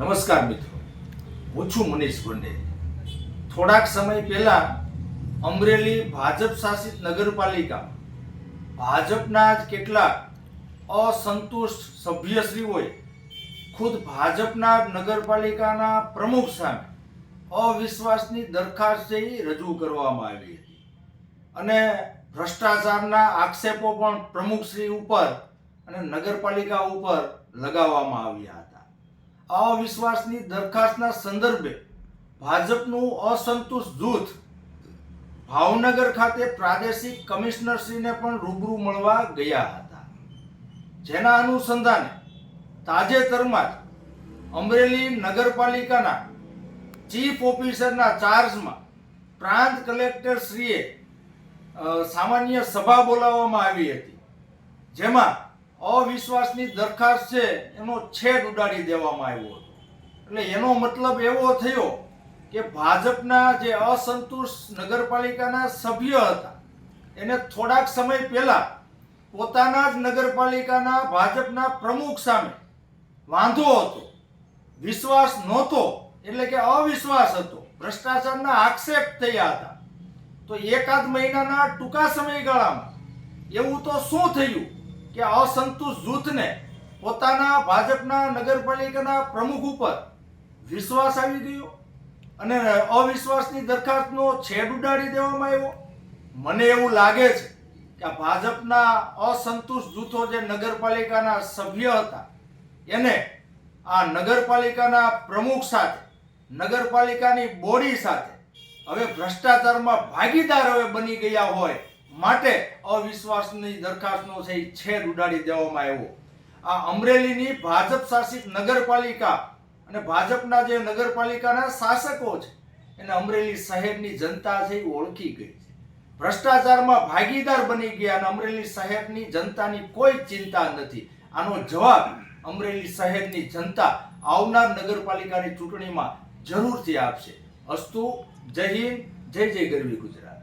નમસ્કાર મિત્રો. હું છું મનીષ પંડે થોડાક સમય પહેલા અમરેલી ભાજપ શાસિત નગરપાલિકા ભાજપના જ કેટલાક અસંતુષ્ટ સભ્યશ્રીઓએ ખુદ ભાજપના નગરપાલિકાના પ્રમુખ સામે અવિશ્વાસની દરખાસ્ત રજૂ કરવામાં આવી હતી. અને ભ્રષ્ટાચારના આક્ષેપો પણ પ્રમુખશ્રી ઉપર અને નગરપાલિકા ઉપર લગાવવામાં આવ્યા હતા. અવિશ્વાસની દરખાસ્તના સંદર્ભે ભાજપનું અસંતુષ્ટ જૂથ ભાવનગર ખાતે પ્રાદેશિક કમિશનરશ્રીને પણ રૂબરૂ મળવા ગયા હતા. જેના અનુસંધાને તાજેતરમાં જ અમરેલી નગરપાલિકાના ચીફ ઓફિસરના ચાર્જમાં પ્રાંત કલેક્ટર શ્રીએ સામાન્ય સભા બોલાવવામાં આવી હતી. જેમાં અવિશ્વાસની દરખાસ્ત છે, એનો છેદ ઉડાડી દેવામાં આવ્યો હતો. એટલે એનો મતલબ એવો થયો કે ભાજપના જે અસંતુષ્ટ નગરપાલિકાના સભ્ય હતા, એને થોડાક સમય પહેલા પોતાના જ નગરપાલિકાના ભાજપના પ્રમુખ સામે વાંધો હતો, વિશ્વાસ નહોતો, એટલે કે અવિશ્વાસ હતો, ભ્રષ્ટાચારના આક્ષેપ થયા હતા. તો એકાદ મહિનાના ટૂંકા સમયગાળામાં એવું તો શું થયું? કે અસંતુષ્ટ જૂથને પોતાના ભાજપના નગરપાલિકાના પ્રમુખ ઉપર વિશ્વાસ આવી ગયો અને અવિશ્વાસની દરખાસ્તનો છેદ ઉડાડી દેવામાં આવ્યો. મને એવું લાગે છે કે ભાજપના અસંતુષ્ટ જૂથો જે નગરપાલિકાના સભ્ય હતા, એને આ નગરપાલિકાના પ્રમુખ સાથે, નગરપાલિકાની બોડી સાથે હવે ભ્રષ્ટાચારમાં ભાગીદાર હવે બની ગયા હોય માટે અવિશ્વાસની દરખાસ્તનો છે છેદ ઉડાડી દેવામાં આવ્યો. આ અમરેલીની ભાજપ શાસિત નગરપાલિકા અને ભાજપના જે નગરપાલિકાના શાસકો છે, એને અમરેલી શહેરની જનતા છે એ ઓળખી ગઈ છે. ભ્રષ્ટાચારમાં ભાગીદાર બની ગયા અને અમરેલી શહેરની જનતાની કોઈ ચિંતા નથી. આનો જવાબ અમરેલી શહેરની જનતા આવનાર નગરપાલિકાની ચૂંટણીમાં જરૂરથી આપશે. અસ્તુ, જય હિન્દ, જય જય ગરવી ગુજરાત.